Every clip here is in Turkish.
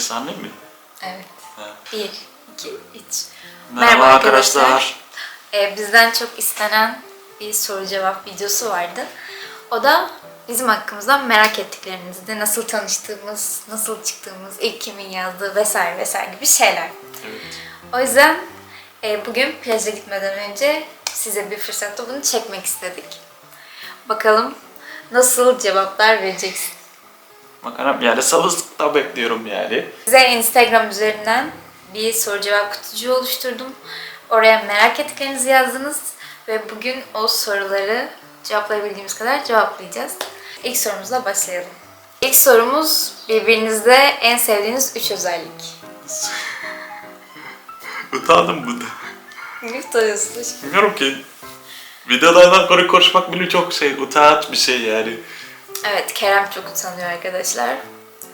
Neyse anlayayım mı? Evet. Ha. Bir, iki, üç. Merhaba, arkadaşlar. Ee, bizden çok istenen bir soru cevap videosu vardı. O da bizim hakkımızda merak ettiklerimizdi. Nasıl tanıştığımız, nasıl çıktığımız, ilk kimin yazdığı vesaire vesaire gibi şeyler. Evet. O yüzden e, bugün plaja gitmeden önce size bir fırsatta bunu çekmek istedik. Bakalım nasıl cevaplar vereceksin. Bakalım yani sabırsızlıkla bekliyorum yani. Size Instagram üzerinden bir soru cevap kutucuğu oluşturdum. Oraya merak ettiklerinizi yazdınız ve bugün o soruları cevaplayabildiğimiz kadar cevaplayacağız. İlk sorumuzla başlayalım. İlk sorumuz birbirinizde en sevdiğiniz üç özellik. Utandım burada. Ne tutuyorsun aşkım? Bilmiyorum ki. Videolardan sonra konuşmak bile çok şey, utanç bir şey yani. Evet, Kerem çok utanıyor arkadaşlar.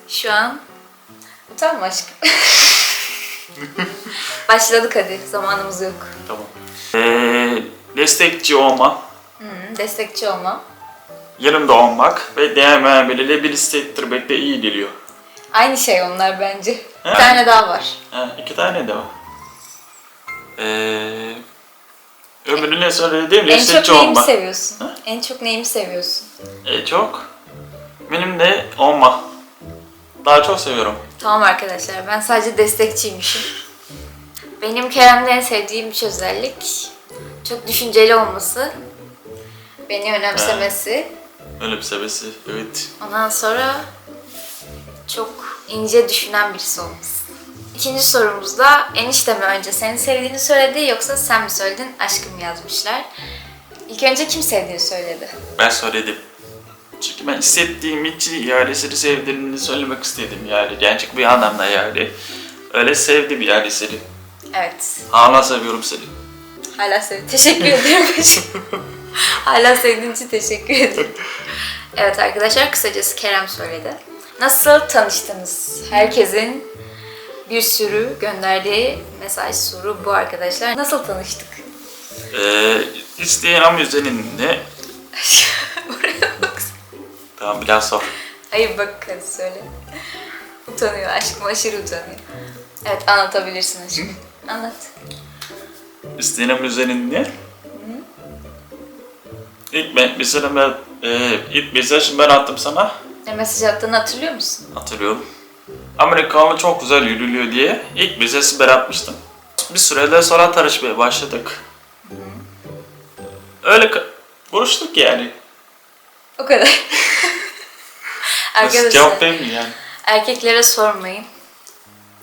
Şu an utanma aşkım. Başladık hadi, zamanımız yok. Tamam. Ee, destekçi olma, Hı, destekçi olma. yanımda olmak ve değer vermeleriyle bir hissettirmek de iyi geliyor. Aynı şey onlar bence. Bir Ha. tane daha var. Ha, iki tane de var. Ee, öbürüne söylediğim En çok neyimi olma. seviyorsun? Ha? En çok neyimi seviyorsun? E, çok. Benim de olma. Daha çok seviyorum. Tamam arkadaşlar ben sadece destekçiymişim. Benim Kerem'de en sevdiğim üç özellik çok düşünceli olması, beni önemsemesi, Öyle bir sebesi. Evet. ondan sonra çok ince düşünen birisi olması. İkinci sorumuzda enişte mi önce seni sevdiğini söyledi yoksa sen mi söyledin aşkım yazmışlar. İlk önce kim sevdiğini söyledi? Ben söyledim. Çünkü ben hissettiğim için seni sevdiğini söylemek istedim yani. Gerçek bir adamla yani. Öyle sevdi bir yani seni. Evet. Hala seviyorum seni. Hala sev. Teşekkür ederim. Hala sevdiğin için teşekkür ederim. Evet arkadaşlar kısacası Kerem söyledi. Nasıl tanıştınız? Herkesin bir sürü gönderdiği mesaj soru bu arkadaşlar. Nasıl tanıştık? Ee, Instagram üzerinde... Buraya Tamam biraz sor. Hayır bak hadi söyle. Utanıyor aşkım aşırı utanıyor. Evet anlatabilirsin aşkım. Anlat. Instagram üzerinde... İlk ben mesela ben, e, ilk mesaj ben attım sana. Ne mesaj attığını hatırlıyor musun? Hatırlıyorum. Amerikalı çok güzel yürülüyor diye ilk mesajı ben atmıştım. Bir süreden sonra tanışmaya başladık. Öyle buluştuk yani. O kadar. Arkadaşlar. cevap vereyim yani? Erkeklere sormayın.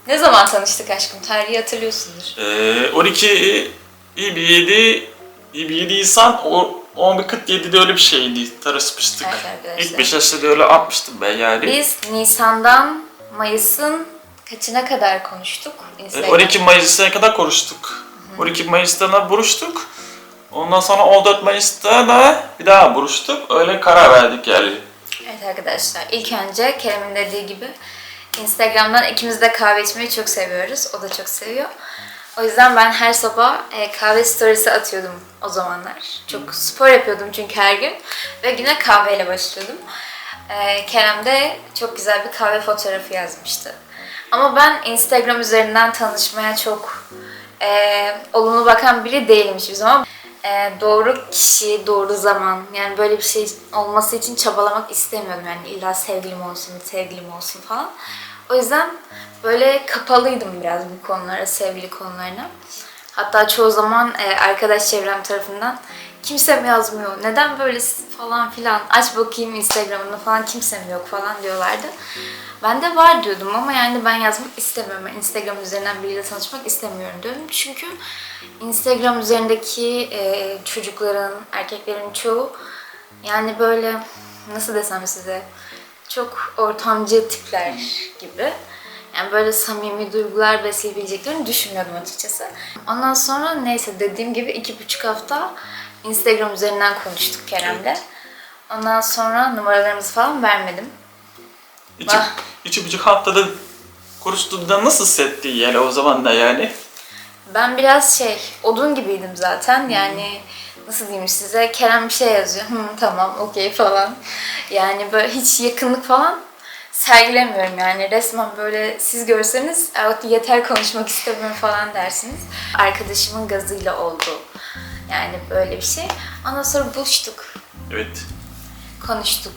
Ne zaman tanıştık aşkım? Tarihi hatırlıyorsundur. Ee, 12 iyi bir 7 iyi bir 7 insan o 11.47'de öyle bir şeydi. Tanışmıştık. Evet arkadaşlar. İlk mesajda öyle atmıştım ben yani. Biz Nisan'dan Mayıs'ın kaçına kadar konuştuk? Ee, Instagram'da? 12 Mayıs'a kadar konuştuk. 12 Mayıs'ta da buluştuk. Ondan sonra 14 Mayıs'ta da bir daha buluştuk. Öyle karar verdik yani. Evet arkadaşlar. İlk önce Kerem'in dediği gibi Instagram'dan ikimiz de kahve içmeyi çok seviyoruz. O da çok seviyor. O yüzden ben her sabah e, kahve storiesi atıyordum o zamanlar. Çok spor yapıyordum çünkü her gün. Ve güne kahveyle başlıyordum. E, Kerem de çok güzel bir kahve fotoğrafı yazmıştı. Ama ben Instagram üzerinden tanışmaya çok e, olumlu bakan biri değilim hiçbir zaman. E, doğru kişi, doğru zaman yani böyle bir şey olması için çabalamak istemiyordum. Yani illa sevgilim olsun, sevgilim olsun falan. O yüzden böyle kapalıydım biraz bu konulara, sevgili konularına. Hatta çoğu zaman e, arkadaş çevrem tarafından kimse mi yazmıyor, neden böyle falan filan, aç bakayım Instagram'ını falan kimse mi yok falan diyorlardı. Ben de var diyordum ama yani ben yazmak istemiyorum. Instagram üzerinden biriyle tanışmak istemiyorum diyorum. Çünkü Instagram üzerindeki e, çocukların, erkeklerin çoğu yani böyle nasıl desem size çok ortamcı tipler gibi. Yani böyle samimi duygular besleyebileceklerini düşünmüyordum açıkçası. Ondan sonra neyse dediğim gibi iki buçuk hafta Instagram üzerinden konuştuk Kerem'le. Ondan sonra numaralarımızı falan vermedim. İki, Bah. İki buçuk haftada konuştuğunda nasıl hissetti yani o zaman da yani? Ben biraz şey, odun gibiydim zaten. Yani nasıl diyeyim size, Kerem bir şey yazıyor. Hı, tamam, okey falan. Yani böyle hiç yakınlık falan sergilemiyorum yani resmen böyle siz görseniz "Evet, yeter konuşmak istemiyorum falan dersiniz. Arkadaşımın gazıyla oldu. Yani böyle bir şey. Ondan sonra buluştuk, Evet. konuştuk.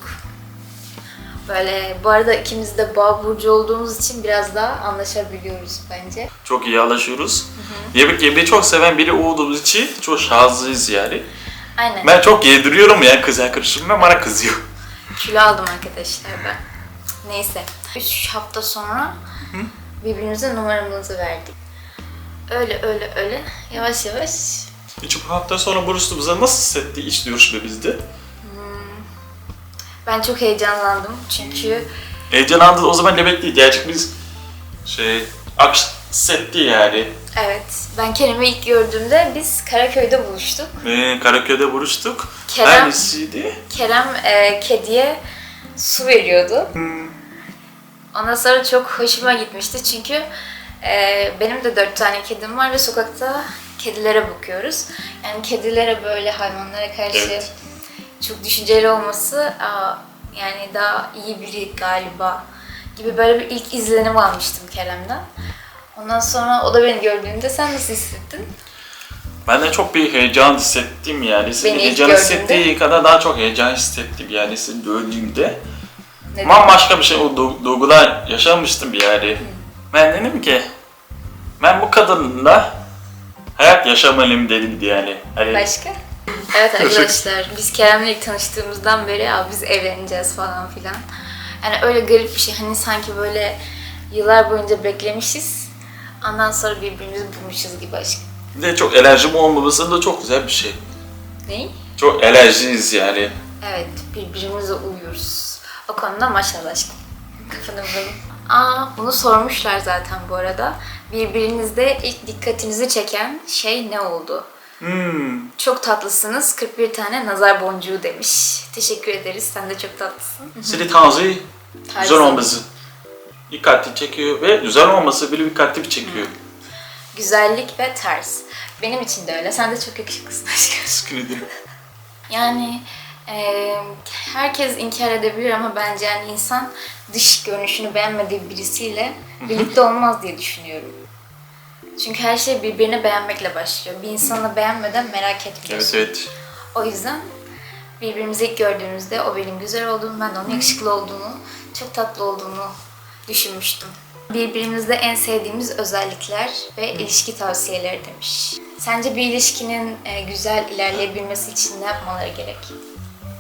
Böyle bu arada ikimiz de boğa burcu olduğumuz için biraz daha anlaşabiliyoruz bence. Çok iyi anlaşıyoruz. Yemek yemeyi çok seven biri olduğumuz için çok şanslıyız yani. Aynen. Ben çok yediriyorum ya kız arkadaşım ve bana kızıyor. Kilo aldım arkadaşlar ben. Neyse. 3 hafta sonra birbirimize numaramızı verdik. Öyle öyle öyle yavaş yavaş Üç hafta sonra buluştuğumuzda nasıl hissetti iç görüşmemizde? Ben çok heyecanlandım çünkü Heyecanlandı o zaman demek değil. Gerçek biz şey aksetti yani. evet ben Kerem'i ilk gördüğümde biz Karaköy'de buluştuk. Ee, Karaköy'de buluştuk. Kerem- Hangisiydi? Kerem e, kediye su veriyordu. Hmm. Ondan sonra çok hoşuma gitmişti çünkü e, benim de dört tane kedim var ve sokakta kedilere bakıyoruz. Yani kedilere böyle hayvanlara karşı Evet. Çok düşünceli olması aa, yani daha iyi biri galiba gibi böyle bir ilk izlenim almıştım Kerem'den. Ondan sonra o da beni gördüğünde sen nasıl hissettin? Ben de çok bir heyecan hissettim yani. Beni heyecan hissettiği kadar daha çok heyecan hissettim yani seni gördüğümde. Ne Bambaşka bir şey, o du- duygular yaşamıştım yani. Ben dedim ki, ben bu kadınla hayat yaşamalıyım dedim yani. Hani Başka? Evet arkadaşlar biz Kerem'le ilk tanıştığımızdan beri ya biz evleneceğiz falan filan. Yani öyle garip bir şey hani sanki böyle yıllar boyunca beklemişiz. Ondan sonra birbirimizi bulmuşuz gibi aşk. bir de çok enerjim olmaması da çok güzel bir şey. Ney? Çok enerjiyiz yani. Evet birbirimize uyuyoruz. O konuda maşallah aşkım. Kafanı vuralım. Aa bunu sormuşlar zaten bu arada. Birbirinizde ilk dikkatinizi çeken şey ne oldu? Hmm. Çok tatlısınız. 41 tane nazar boncuğu demiş. Teşekkür ederiz. Sen de çok tatlısın. Seni tarzı güzel olması dikkatli çekiyor ve güzel olması bile dikkatli çekiyor. Güzellik ve tarz. Benim için de öyle. Sen de çok yakışıklısın aşkım. Teşekkür ederim. Yani e, herkes inkar edebilir ama bence yani insan dış görünüşünü beğenmediği birisiyle birlikte olmaz diye düşünüyorum. Çünkü her şey birbirini beğenmekle başlıyor. Bir insanı beğenmeden merak Evet etmiyorsun. evet. O yüzden birbirimizi ilk gördüğümüzde o benim güzel olduğumu, ben de onun yakışıklı olduğunu, çok tatlı olduğunu düşünmüştüm. Birbirimizde en sevdiğimiz özellikler ve ilişki tavsiyeleri demiş. Sence bir ilişkinin e, güzel ilerleyebilmesi için ne yapmaları gerek?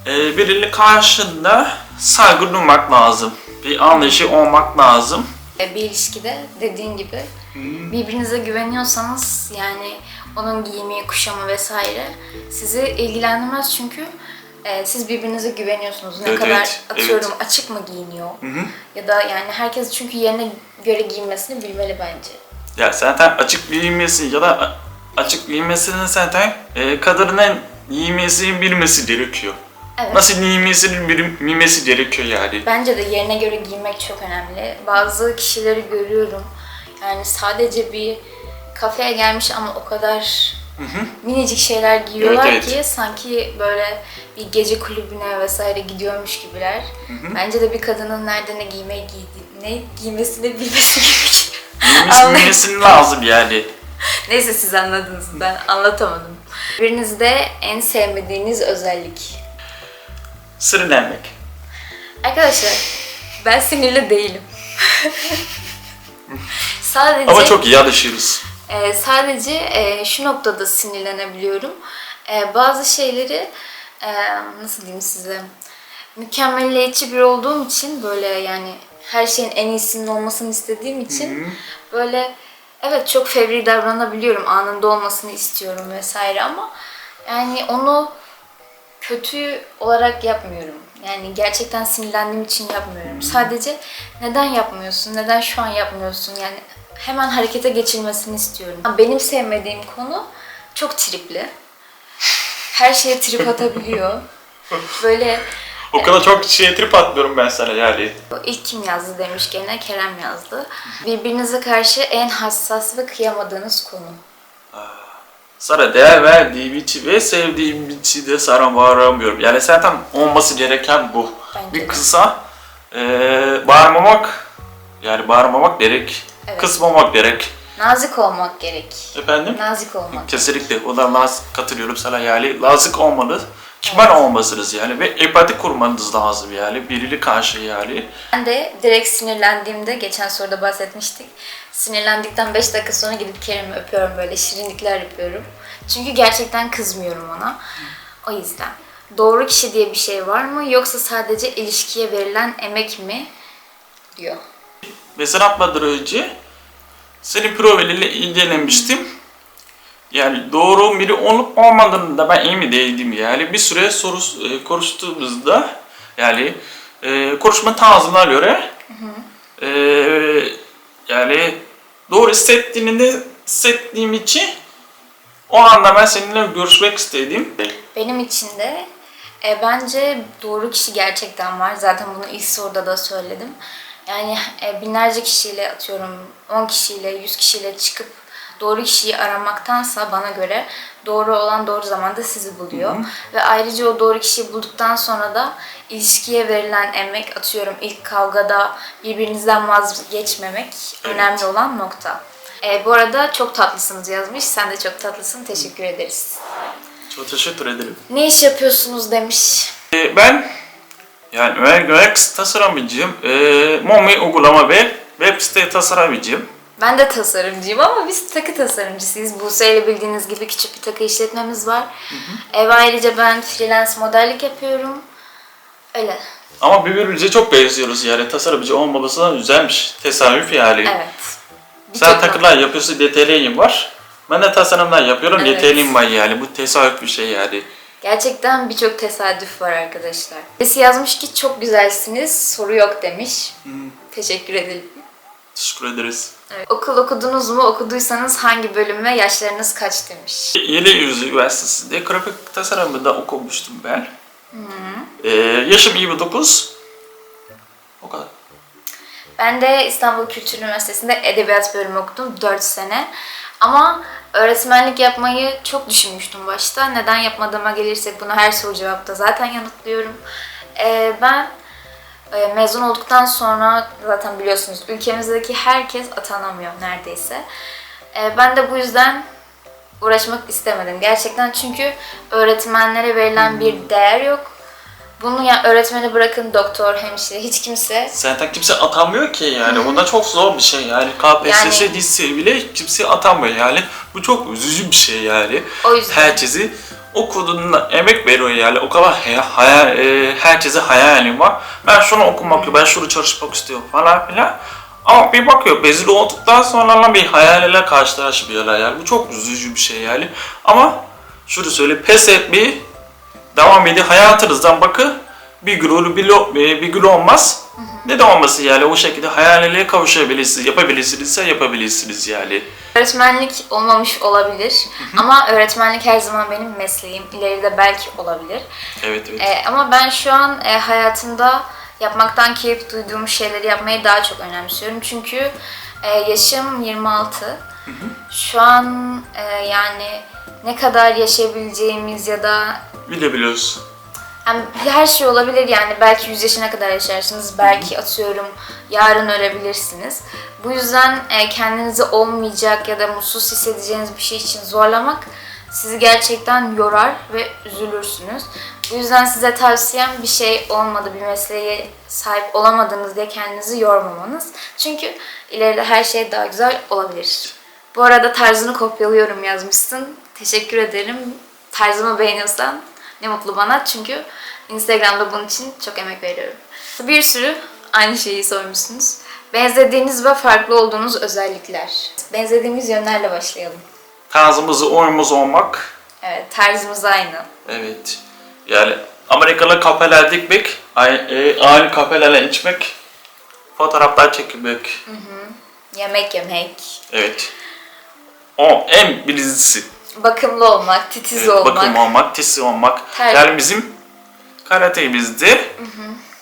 Ee, birinin karşında saygı duymak lazım. Bir anlayışı olmak lazım. E, Bir ilişkide dediğin gibi birbirinize güveniyorsanız yani onun giyimi, kuşamı vesaire sizi ilgilendirmez çünkü e, siz birbirinize güveniyorsunuz. Ne Evet, kadar evet, atıyorum açık mı giyiniyor ya da yani herkes çünkü yerine göre giyinmesini bilmeli bence. Ya zaten açık giyinmesi ya da a- açık giyinmesinin zaten e, kadının giymesini bilmesi gerekiyor. Evet. Nasıl giymesini bil- bilmesi gerekiyor yani. Bence de yerine göre giymek çok önemli. Bazı kişileri görüyorum. Yani sadece bir kafeye gelmiş ama o kadar minicik şeyler giyiyorlar Evet, evet. ki sanki böyle bir gece kulübüne vesaire gidiyormuş gibiler. Bence de bir kadının nerede ne giymeyi giydi, ne giymesini bilmesi gerekiyor. Giymesi Anladım. bilmesi lazım yani. Neyse siz anladınız. Ben anlatamadım. Birinizde en sevmediğiniz özellik. Sinirlenmek. Arkadaşlar ben sinirli değilim. Sadece Ama çok iyi alışıyoruz. Ee, sadece e, şu noktada sinirlenebiliyorum. Ee, bazı şeyleri e, nasıl diyeyim size mükemmelliyetçi bir olduğum için böyle yani her şeyin en iyisinin olmasını istediğim için böyle evet çok fevri davranabiliyorum. Anında olmasını istiyorum vesaire ama yani onu kötü olarak yapmıyorum. Yani gerçekten sinirlendiğim için yapmıyorum. Sadece neden yapmıyorsun, neden şu an yapmıyorsun yani hemen harekete geçilmesini istiyorum. Benim sevmediğim konu çok tripli. Her şeye trip atabiliyor. Böyle O kadar çok şey trip atmıyorum ben sana yani. Sana değer verdiğim için ve sevdiğim için de sana varamıyorum. Yani zaten olması gereken bu. Bence bir kısa Ee, bağırmamak, yani bağırmamak gerek, Evet. kısmamak gerek. Nazik olmak gerek. Efendim? Nazik olmak. Kesinlikle. Ona laz katılıyorum sana yani. Lazık olmalı. Kibar olmalısınız yani ve empati kurmanız lazım yani. Birine karşı yani. Ben de direkt sinirlendiğimde, geçen soruda bahsetmiştik. Sinirlendikten 5 dakika sonra gidip Kerem'i öpüyorum böyle şirinlikler yapıyorum. Çünkü gerçekten kızmıyorum ona. O yüzden. Doğru kişi diye bir şey var mı yoksa sadece ilişkiye verilen emek mi diyor. Mesela yapmadan önce senin profiliyle ilgilenmiştim. Yani doğru biri olup olmadığını da ben emin değildim yani. Bir süre soru e, konuştuğumuzda yani e, konuşma tarzına göre e, yani doğru hissettiğini de hissettiğim için o anda ben seninle görüşmek istedim. Benim için de e, bence doğru kişi gerçekten var. Zaten bunu ilk soruda da söyledim. Yani e, binlerce kişiyle atıyorum 10 kişiyle 100 kişiyle çıkıp doğru kişiyi aramaktansa bana göre doğru olan doğru zamanda sizi buluyor. Ve ayrıca o doğru kişiyi bulduktan sonra da ilişkiye verilen emek atıyorum ilk kavgada birbirinizden vazgeçmemek önemli olan nokta. E, bu arada çok tatlısınız yazmış. Sen de çok tatlısın. Teşekkür ederiz. Çok teşekkür ederim. Ne iş yapıyorsunuz demiş. E, ben yani UX tasarımcıyım. E, Momi uygulama ve web site tasarımcıyım. Ben de tasarımcıyım ama biz takı tasarımcısıyız. Buse ile bildiğiniz gibi küçük bir takı işletmemiz var. Ev ayrıca ben freelance modellik yapıyorum. Öyle. Ama birbirimize çok benziyoruz yani tasarımcı olmaması da güzelmiş. Tesadüf yani. Evet. Bir Sen takılar yapıyorsun yeteneğin var. Ben de tasarımlar yapıyorum Evet. yeteneğim var yani. Bu tesadüf bir şey yani. Gerçekten birçok tesadüf var arkadaşlar. Birisi yazmış ki çok güzelsiniz, soru yok demiş. Teşekkür ederim. Teşekkür ederiz. Evet. Okul okudunuz mu? Okuduysanız hangi bölüme? Yaşlarınız kaç demiş. Yediyüz Üniversitesi'nde grafik tasarımında okumuştum ben. Ee, yaşım 29. O kadar. Ben de İstanbul Kültür Üniversitesi'nde Edebiyat bölümü okudum 4 sene. Ama öğretmenlik yapmayı çok düşünmüştüm başta. Neden yapmadığıma gelirsek bunu her soru cevapta zaten yanıtlıyorum. Ee, ben e, mezun olduktan sonra zaten biliyorsunuz ülkemizdeki herkes atanamıyor neredeyse. Ee, ben de bu yüzden uğraşmak istemedim gerçekten çünkü öğretmenlere verilen bir değer yok. Bunu ya öğretmeni bırakın doktor, hemşire hiç kimse Zaten kimse atamıyor ki yani. O da çok zor bir şey yani. KPSS Yani- dizisi bile kimse atamıyor yani. Bu çok üzücü bir şey yani. O yüzden. Herkesi okuduğunda emek veriyor yani. O kadar hay- hayal, e, herkese hayalim var. Ben şunu okumak istiyorum, ben şunu çalışmak istiyorum falan filan. Ama bir bakıyor bezili olduktan sonra bir hayaliyle karşılaşmıyorlar yani. Bu çok üzücü bir şey yani. Ama şunu söyle pes etmeyi devam edin hayatınızdan bakın bir gün olur bir, e, bir gün olmaz. Ne de olması yani o şekilde hayallerine kavuşabilirsiniz, yapabilirsiniz yapabilirsiniz yani. Öğretmenlik olmamış olabilir ama öğretmenlik her zaman benim mesleğim. İleride belki olabilir. Evet evet. Ee, ama ben şu an e, hayatımda yapmaktan keyif duyduğum şeyleri yapmayı daha çok önemsiyorum. Çünkü e, yaşım 26. Şu an e, yani ne kadar yaşayabileceğimiz ya da Bilebiliyorsun. yani her şey olabilir yani belki 100 yaşına kadar yaşarsınız, belki atıyorum yarın ölebilirsiniz. Bu yüzden e, kendinizi olmayacak ya da mutsuz hissedeceğiniz bir şey için zorlamak sizi gerçekten yorar ve üzülürsünüz. Bu yüzden size tavsiyem bir şey olmadı, bir mesleğe sahip olamadınız diye kendinizi yormamanız. Çünkü ileride her şey daha güzel olabilir. Bu arada tarzını kopyalıyorum yazmışsın. Teşekkür ederim. Tarzımı beğeniyorsan ne mutlu bana çünkü Instagram'da bunun için çok emek veriyorum. Bir sürü aynı şeyi sormuşsunuz. Benzediğiniz ve farklı olduğunuz özellikler. Benzediğimiz yönlerle başlayalım. Tarzımızı oyumuz olmak. Evet, tarzımız aynı. Evet. Yani Amerikalı kafeler dikmek, ay- e, aynı kafelerle içmek, fotoğraflar çekmek. Yemek yemek, Evet. O en birincisi. bakımlı olmak, titiz Evet, olmak. bakım olmak, tisi olmak. Ter- Yani bizim karatemizde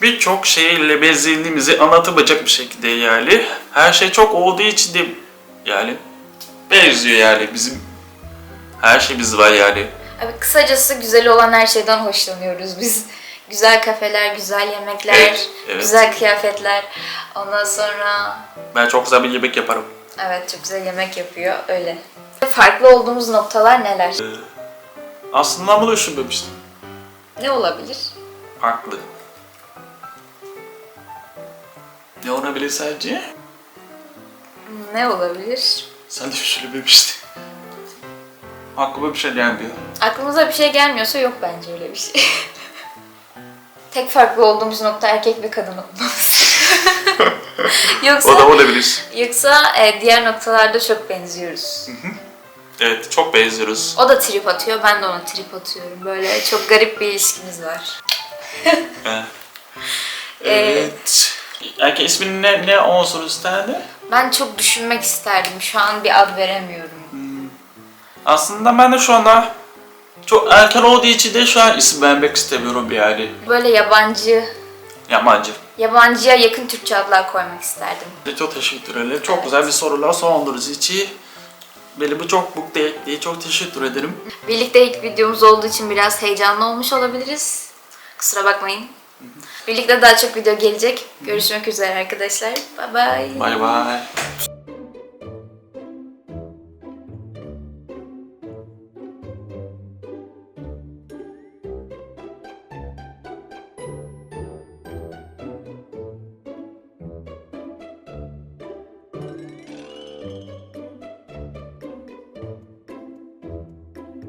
birçok şeyle benzinliğimizi anlatamayacak bir şekilde yani. Her şey çok olduğu için de yani benziyor yani bizim her şeyimiz var yani. Abi kısacası güzel olan her şeyden hoşlanıyoruz biz. Güzel kafeler, güzel yemekler, Evet, evet. güzel kıyafetler. Ondan sonra Ben çok güzel bir yemek yaparım. Evet çok güzel yemek yapıyor öyle. Farklı olduğumuz noktalar neler? Aslında bunu düşünmemiştim. Ne olabilir? Farklı. Ne olabilir sence? Ne olabilir? Sen de düşünmemiştin. Aklıma bir şey gelmiyor. Aklımıza bir şey gelmiyorsa yok bence öyle bir şey. Tek farklı olduğumuz nokta erkek ve kadın olmamız. yoksa O da olabilir. yoksa e, diğer noktalarda çok benziyoruz. Evet, çok benziyoruz. O da trip atıyor, ben de ona trip atıyorum. Böyle çok garip bir ilişkimiz var. Evet. evet. Erkek ismin ne, ne olsun isterdi? Ben çok düşünmek isterdim. Şu an bir ad veremiyorum. Aslında ben de şu anda çok erken olduğu için de şu an isim vermek istemiyorum yani. Böyle yabancı, Yabancı. yabancıya yakın Türkçe adlar koymak isterdim. Çok teşekkür ederim. Çok güzel bir sorular sorduğunuz için. Beni bu çok mutlu etti. Çok teşekkür ederim. Birlikte ilk videomuz olduğu için biraz heyecanlı olmuş olabiliriz. Kusura bakmayın. Birlikte daha çok video gelecek. Görüşmek üzere arkadaşlar. Bye bye. Bay bay.